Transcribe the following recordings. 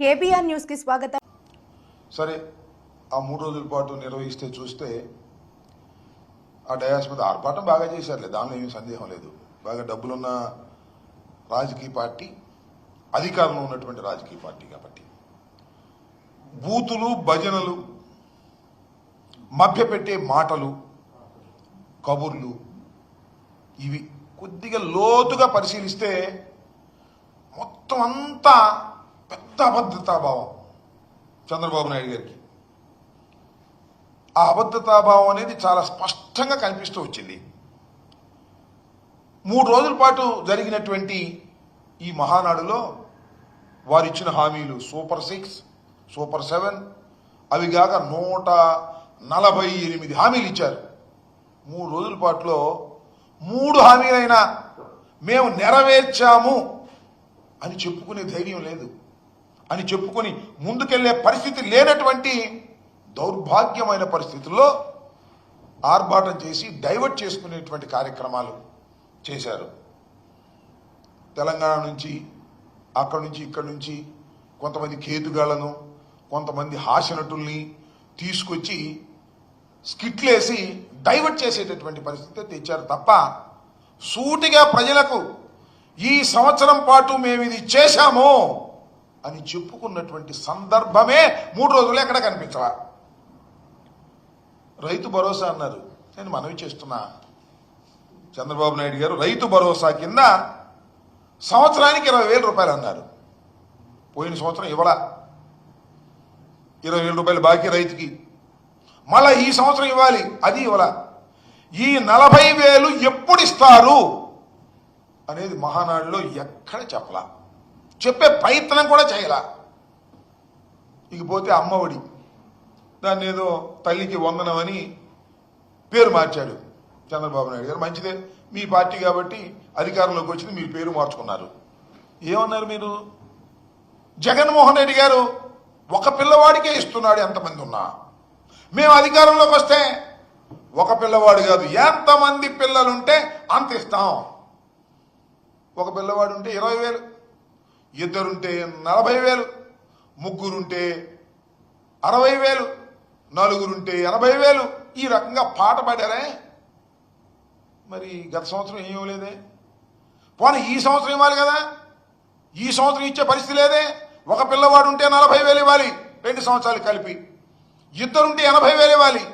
KBR న్యూస్కి స్వాగతం. సరే ఆ మూడు రోజుల పాటు నిర్వహిస్తే చూస్తే ఆ డయాస్ మీద ఆర్భాటం బాగా చేశారులే. దానిలో ఏమీ సందేహం లేదు. బాగా డబ్బులున్న రాజకీయ పార్టీ అధికారంలో ఉన్నటువంటి రాజకీయ పార్టీ కాబట్టి. బూతులు భజనలు మభ్యపెట్టే మాటలు కబుర్లు ఇవి కొద్దిగా లోతుగా పరిశీలిస్తే మొత్తం అంతా పెద్ద అబద్ధతాభావం చంద్రబాబు నాయుడు గారికి. ఆ అబద్ధతాభావం అనేది చాలా స్పష్టంగా కనిపిస్తూ వచ్చింది. మూడు రోజుల పాటు జరిగినటువంటి ఈ మహానాడులో వారు ఇచ్చిన హామీలు సూపర్ సిక్స్ సూపర్ సెవెన్ అవి కాక నూట నలభై ఎనిమిది హామీలు ఇచ్చారు. మూడు రోజుల పాటులో మూడు హామీలైనా మేము నెరవేర్చాము అని చెప్పుకునే ధైర్యం లేదు. అని చెప్పుకొని ముందుకెళ్ళే పరిస్థితి లేనటువంటి దౌర్భాగ్యమైన పరిస్థితుల్లో ఆర్భాటం చేసి డైవర్ట్ చేసుకునేటువంటి కార్యక్రమాలు చేశారు. తెలంగాణ నుంచి అక్కడి నుంచి ఇక్కడి నుంచి కొంతమంది కేతుగాళ్ళను కొంతమంది హాస్యనటుల్ని తీసుకొచ్చి స్కిట్లేసి డైవర్ట్ చేసేటటువంటి పరిస్థితి తెచ్చారు తప్ప సూటిగా ప్రజలకు ఈ సంవత్సరం పాటు మేము ఇది చేశాము. అని చెప్పుకున్నటువంటి సందర్భమే మూడు రోజులు ఎక్కడ కనిపించవా రైతు భరోసా అన్నారు. నేను మనవి చేస్తున్నా. చంద్రబాబు నాయుడు గారు రైతు భరోసా కింద సంవత్సరానికి ఇరవై వేల రూపాయలు అన్నారు. పోయిన సంవత్సరం ఇవ్వలా. ఇరవై వేల రూపాయలు బాకీ రైతుకి. మళ్ళా ఈ సంవత్సరం ఇవ్వాలి. అది ఇవ్వలా. ఈ నలభై వేలు ఎప్పుడు ఇస్తారు? అనేది మహానాడులో ఎక్కడ చెప్పలా. చెప్పే ప్రయత్నం కూడా చేయలా. ఇకపోతే అమ్మఒడి. దాన్ని ఏదో తల్లికి వందనమని పేరు మార్చాడు చంద్రబాబు నాయుడు గారు. మంచిదే మీ పార్టీ కాబట్టి అధికారంలోకి వచ్చింది మీరు పేరు మార్చుకున్నారు. ఏమన్నారు మీరు? జగన్మోహన్ రెడ్డి గారు ఒక పిల్లవాడికే ఇస్తున్నాడు ఎంతమంది ఉన్నా. మేము అధికారంలోకి వస్తే ఒక పిల్లవాడు కాదు ఎంతమంది పిల్లలుంటే అంత ఇస్తాం. ఒక పిల్లవాడు ఉంటే ఇరవై వేలు. ఇద్దరుంటే నలభై వేలు ముగ్గురుంటే అరవై వేలు నలుగురుంటే ఎనభై వేలు. ఈ రకంగా పాట పాడారే? మరి గత సంవత్సరం ఏం ఇవ్వలేదే? పోనీ ఈ సంవత్సరం ఇవ్వాలి కదా? ఈ సంవత్సరం ఇచ్చే పరిస్థితి లేదే? ఒక పిల్లవాడు ఉంటే నలభై వేలు ఇవ్వాలి రెండు సంవత్సరాలు కలిపి. ఇద్దరుంటే ఎనభై వేలు ఇవ్వాలి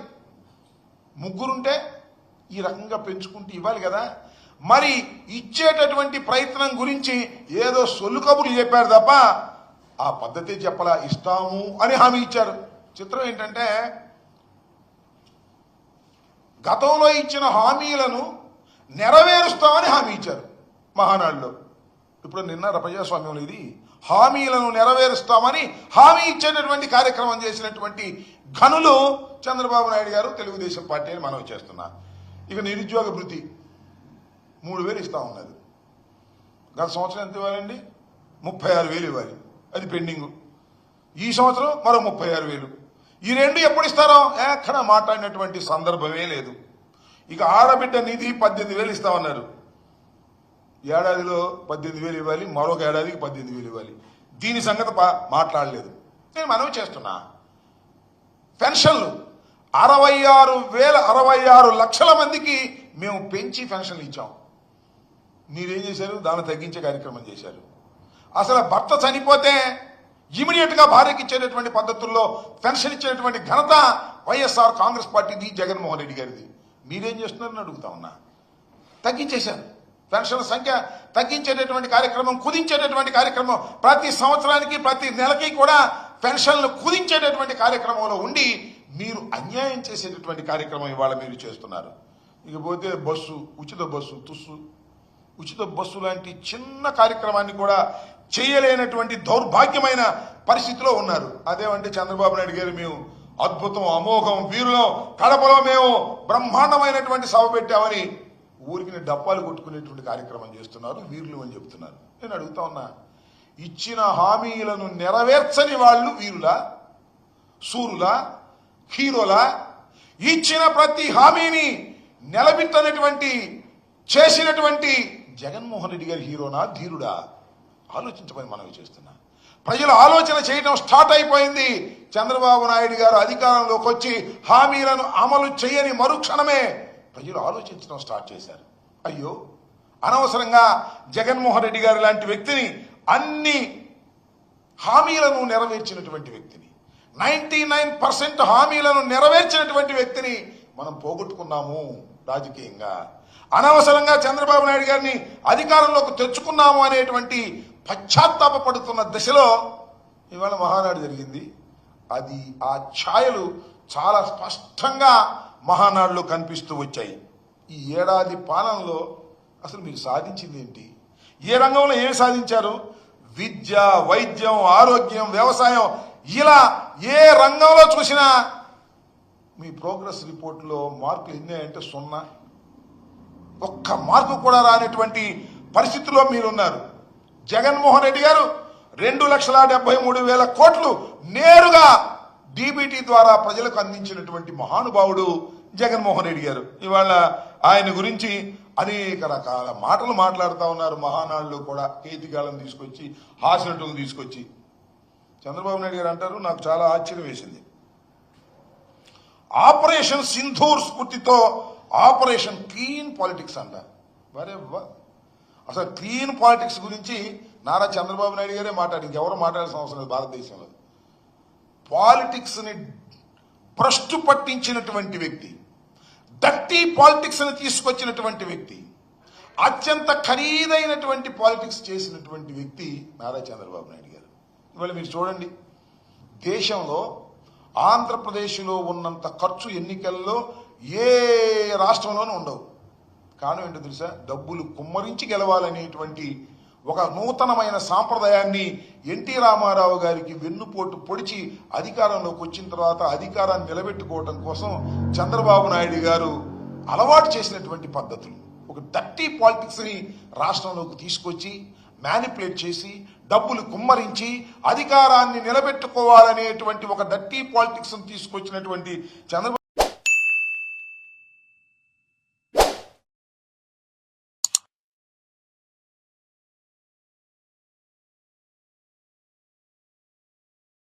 ముగ్గురుంటే ఈ రకంగా పెంచుకుంటూ ఇవ్వాలి కదా? మరి ఇచ్చేటటువంటి ప్రయత్నం గురించి ఏదో సొల్లు కబుర్లు చెప్పారు తప్ప ఆ పద్ధతి చెప్పలా ఇస్తాము అని హామీ ఇచ్చారు. చిత్రం ఏంటంటే గతంలో ఇచ్చిన హామీలను నెరవేరుస్తామని హామీ ఇచ్చారు మహానాడులో. ఇప్పుడు నిన్న ప్రజాస్వామ్యంలో ఇది. హామీలను నెరవేరుస్తామని హామీ ఇచ్చేటటువంటి కార్యక్రమం చేసినటువంటి ఘనులు చంద్రబాబు నాయుడు గారు తెలుగుదేశం పార్టీ అని మనం చేస్తున్నా ఇక నిరుద్యోగ భృతి. మూడు వేలు ఇస్తా ఉన్నది. గత సంవత్సరం ఎంత ఇవ్వాలండి? ముప్పై ఆరు వేలు ఇవ్వాలి. అది పెండింగ్. ఈ సంవత్సరం మరో ముప్పై ఆరు వేలు. ఈ రెండు ఎప్పుడు ఇస్తారో ఎక్కడ మాట్లాడినటువంటి సందర్భమే లేదు. ఇక ఆడబిడ్డ నిధి పద్దెనిమిది వేలు ఇస్తామన్నారు ఏడాదిలో పద్దెనిమిది వేలు ఇవ్వాలి. మరొక ఏడాదికి పద్దెనిమిది వేలు ఇవ్వాలి. దీని సంగతి మాట్లాడలేదు. నేను మనవి చేస్తున్నా. పెన్షన్లు. అరవై ఆరు వేల అరవై ఆరు లక్షల మందికి మేము పెంచి పెన్షన్లు ఇచ్చాం. మీరేం చేశారు? దాన్ని తగ్గించే కార్యక్రమం చేశారు. అసలు భర్త చనిపోతే ఇమీడియట్గా భార్యకి ఇచ్చేటటువంటి పద్ధతుల్లో పెన్షన్ ఇచ్చేటటువంటి ఘనత వైఎస్ఆర్ కాంగ్రెస్ పార్టీది జగన్మోహన్ రెడ్డి గారిది. మీరేం చేస్తున్నారని అడుగుతా ఉన్నా. తగ్గించేశారు. పెన్షన్ల సంఖ్య తగ్గించేటటువంటి కార్యక్రమం కుదించేటటువంటి కార్యక్రమం ప్రతి సంవత్సరానికి ప్రతి నెలకి కూడా పెన్షన్లు కుదించేటటువంటి కార్యక్రమంలో ఉండి మీరు అన్యాయం చేసేటటువంటి కార్యక్రమం ఇవాళ మీరు చేస్తున్నారు. ఇకపోతే బస్సు ఉచిత బస్సు తుస్సు ఉచిత బస్సు లాంటి చిన్న కార్యక్రమాన్ని కూడా చేయలేనటువంటి దౌర్భాగ్యమైన పరిస్థితిలో ఉన్నారు. అదేమంటే చంద్రబాబు నాయుడు గారు మేము అద్భుతం అమోఘం వీరులో కడపలో మేము బ్రహ్మాండమైనటువంటి సభ పెట్టామని ఊరికి డబ్బాలు కొట్టుకునేటువంటి కార్యక్రమం చేస్తున్నారు వీరులు అని చెప్తున్నారు. నేను అడుగుతా ఉన్నా ఇచ్చిన హామీలను నెరవేర్చని వాళ్ళు వీరులా సూరులా హీరోలా? ఇచ్చిన ప్రతి హామీని నిలబెట్టనటువంటి చేసినటువంటి జగన్మోహన్ రెడ్డి గారి హీరోనా ధీరుడా? ఆలోచించమని మనవి చేస్తున్నా. ప్రజలు ఆలోచన చేయడం స్టార్ట్ అయిపోయింది. చంద్రబాబు నాయుడు గారు అధికారంలోకి వచ్చి హామీలను అమలు చేయని మరుక్షణమే ప్రజలు ఆలోచించడం స్టార్ట్ చేశారు. అయ్యో! అనవసరంగా జగన్మోహన్ రెడ్డి గారు లాంటి వ్యక్తిని అన్ని హామీలను నెరవేర్చినటువంటి వ్యక్తిని నైన్టీ నైన్ పర్సెంట్ హామీలను నెరవేర్చినటువంటి వ్యక్తిని మనం పోగొట్టుకున్నాము రాజకీయంగా. అనవసరంగా చంద్రబాబు నాయుడు గారిని అధికారంలోకి తెచ్చుకున్నాము అనేటువంటి పశ్చాత్తాపడుతున్న దశలో ఇవాళ మహానాడు జరిగింది. అది ఆ ఛాయలు చాలా స్పష్టంగా మహానాడులో కనిపిస్తూ వచ్చాయి. ఈ ఏడాది పాలనలో అసలు మీరు సాధించింది ఏంటి? ఏ రంగంలో ఏమి సాధించారు? విద్య వైద్యం ఆరోగ్యం వ్యవసాయం ఇలా ఏ రంగంలో చూసినా మీ ప్రోగ్రెస్ రిపోర్ట్లో మార్కులు ఎన్ని అంటే సున్నా. ఒక్క మార్కు కూడా రానటువంటి పరిస్థితిలో మీరున్నారు. జగన్మోహన్ రెడ్డి గారు రెండు లక్షల డెబ్బై మూడు వేల కోట్లు నేరుగా డీబీటీ ద్వారా ప్రజలకు అందించినటువంటి మహానుభావుడు జగన్మోహన్ రెడ్డి గారు. ఇవాళ ఆయన గురించి అనేక రకాల మాటలు మాట్లాడుతూ ఉన్నారు. మహానాడులో కూడా కేతికాలను తీసుకొచ్చి హాస్యనటులను తీసుకొచ్చి. చంద్రబాబు నాయుడు గారు అంటారు నాకు చాలా ఆశ్చర్యం వేసింది. ఆపరేషన్ సింధూర్ స్ఫూర్తితో ఆపరేషన్ క్లీన్ పాలిటిక్స్ అంట. వరే అసలు క్లీన్ పాలిటిక్స్ గురించి నారా చంద్రబాబు నాయుడు గారే మాట్లాడి ఇంకెవరు మాట్లాడాల్సిన అవసరం లేదు భారతదేశంలో. పాలిటిక్స్ని భ్రష్టు పట్టించినటువంటి వ్యక్తి డట్టి పాలిటిక్స్ని తీసుకొచ్చినటువంటి వ్యక్తి అత్యంత ఖరీదైనటువంటి పాలిటిక్స్ చేసినటువంటి వ్యక్తి నారా చంద్రబాబు నాయుడు గారు. ఇవాళ మీరు చూడండి దేశంలో ఆంధ్రప్రదేశ్లో ఉన్నంత ఖర్చు ఎన్నికల్లో ఏ రాష్ట్రంలోనూ ఉండవు. కారణం ఏంటో తెలుసా? డబ్బులు కుమ్మరించి గెలవాలనేటువంటి ఒక నూతనమైన సాంప్రదాయాన్ని ఎన్టీ రామారావు గారికి వెన్నుపోటు పొడిచి అధికారంలోకి వచ్చిన తర్వాత అధికారాన్ని నిలబెట్టుకోవడం కోసం చంద్రబాబు నాయుడు గారు అలవాటు చేసినటువంటి పద్ధతులు. ఒక డర్టీ పాలిటిక్స్ని రాష్ట్రంలోకి తీసుకొచ్చి మ్యానిపులేట్ చేసి డబ్బులు కుమ్మరించి అధికారాన్ని నిలబెట్టుకోవాలనేటువంటి ఒక డర్టీ పాలిటిక్స్ను తీసుకొచ్చినటువంటి చంద్రబాబు